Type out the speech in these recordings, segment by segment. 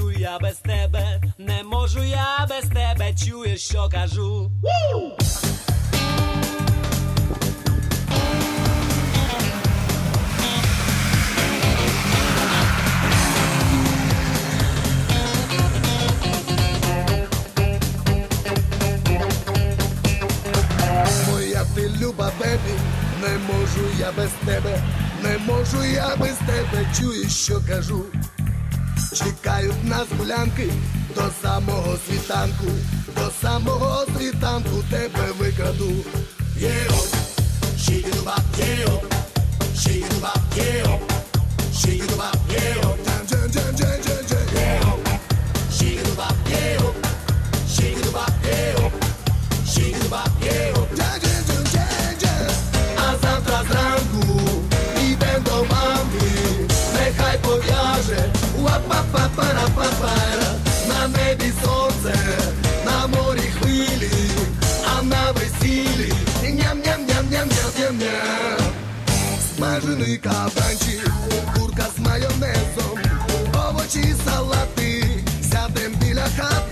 можу я без тебе, не можу я без тебе, чуєш, що кажу. Моя ти люба бебі, не можу я без тебе, не можу я без тебе, чуєш, що кажу. Чекають нас гулянки до самого світанку, до самого світанку тебе викраду. Єо, шігідуба, єо, шігідуба, пов'яже Уа-па-па-пара-па-пара На небі сонце, на морі хвилі, а на весіллі ням-ням-ням-ням-ням-ням-ням Смажений кабанчик, курка з майонезом, овочі, салати, сядем біля хати, вип'ємо по чарці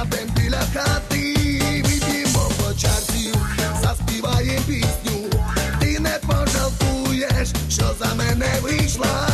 Сядем біля хати, вип'ємо по чарці, заспіваєм пісню, ти не пожалкуєш, що за мене вийшла.